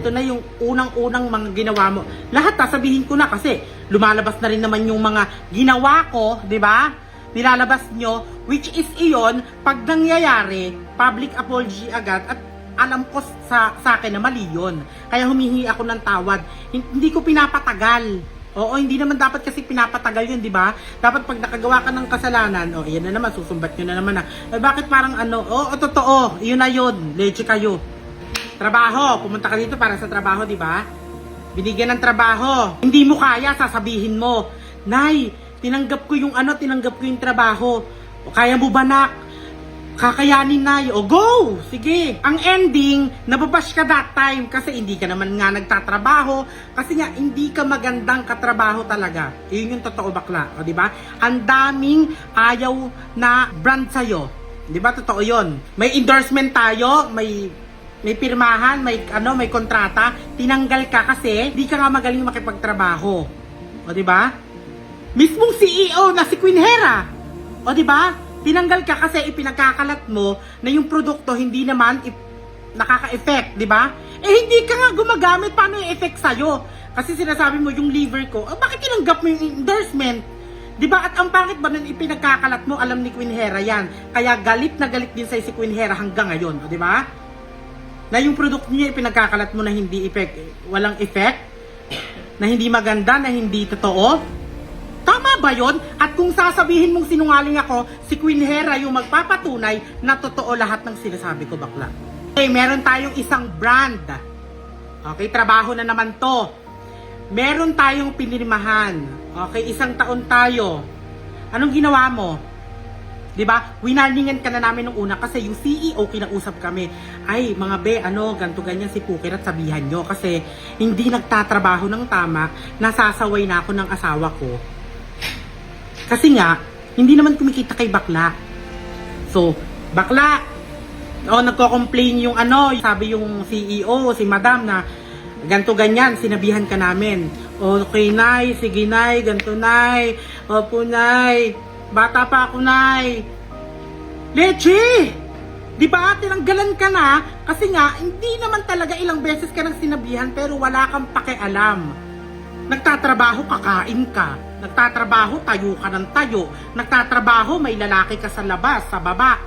ito na yung unang-unang mga ginawa mo. Lahat sasabihin ko na kasi lumalabas na rin naman yung mga ginawa ko, di ba? Nilalabas nyo, which is iyon, pag nangyayari, public apology agad at alam ko sa, sa akin na mali yun. Kaya humihingi ako ng tawad. Hin- Hindi ko pinapatagal. Oo, hindi naman dapat kasi pinapatagal yun, di ba? Dapat pag nakagawa ka ng kasalanan, oh, yan na naman, susumbat nyo na naman na. Eh, bakit parang ano, oh, totoo, yun na yun, leche kayo. Trabaho, pumunta ka dito para sa trabaho, di ba? Binigyan ng trabaho. Hindi mo kaya, sasabihin mo, Nay, tinanggap ko yung ano, tinanggap ko yung trabaho. O, Kaya mo ba, nak? Kakayanin, Nay. O, go! Sige. Ang ending, nababash ka that time kasi hindi ka naman nga nagtatrabaho. Kasi nga, hindi ka magandang katrabaho talaga. Yun yung totoo bakla. O, di ba? Ang daming ayaw na brand sa'yo. Di ba? Totoo yun. May endorsement tayo, may may pirmahan, may ano, may kontrata, tinanggal ka kasi di ka nga magaling makipagtrabaho. O di ba? Mismong CEO na si Queen Hera. O di ba? Tinanggal ka kasi ipinagkakalat mo na yung produkto hindi naman nakaka-effect, di ba? Eh hindi ka nga gumagamit paano yung effect sa'yo? Kasi sinasabi mo yung liver ko, ah, bakit tinanggap mo yung endorsement? Di ba? At ang pangit ba nun ipinagkakalat mo, alam ni Queen Hera yan. Kaya galit na galit din sa'yo si Queen Hera hanggang ngayon, di ba? Na yung product niya ipinagkakalat mo na hindi effect, walang effect, na hindi maganda, na hindi totoo. Tama ba yon? At kung sasabihin mong sinungaling ako, si Queen Hera yung magpapatunay na totoo lahat ng sinasabi ko bakla. Okay, meron tayong isang brand. Okay, trabaho na naman to. Meron tayong pinirmahan. Okay, isang taon tayo. Anong ginawa mo? 'Di ba? Winarningan ka na namin nung una kasi yung CEO kinausap kami. Ay, mga be, ano, ganto ganyan si Pukir at sabihan nyo kasi hindi nagtatrabaho ng tama, nasasaway na ako ng asawa ko. Kasi nga, hindi naman kumikita kay bakla. So, bakla, o nagko-complain yung ano, sabi yung CEO, si madam na ganto ganyan, sinabihan ka namin. Okay, Nay, sige, Nay, ganto, Nay. Opo, Nay. Bata pa ako, Nay. Leche! Di ba, tinanggalan ka na kasi nga, hindi naman talaga ilang beses ka nang sinabihan pero wala kang pakialam. Nagtatrabaho, kakain ka. Nagtatrabaho, tayo ka ng tayo. Nagtatrabaho, may lalaki ka sa labas, sa baba.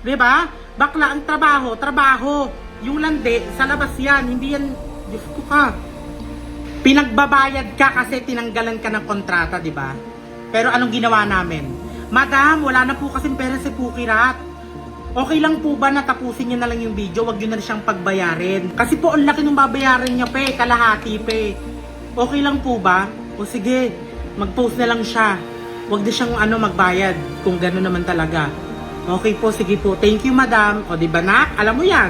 Di ba? Bakla ang trabaho, trabaho. Yung landi, sa labas yan. Hindi yan, Diyos ko ka. Pinagbabayad ka kasi tinanggalan ka ng kontrata, di ba? Pero anong ginawa namin? Madam, wala na po kasing pera si Pukirat. Okay lang po ba na tapusin niyo na lang yung video, wag niyo na siyang pagbayarin? Kasi po ang laki ng babayaran niya pe, kalahati pe. Okay lang po ba? O sige, mag-post na lang siya. Wag na siyang ano magbayad kung gano'n naman talaga. Okay po, sige po. Thank you, madam. O di ba nak? Alam mo yan.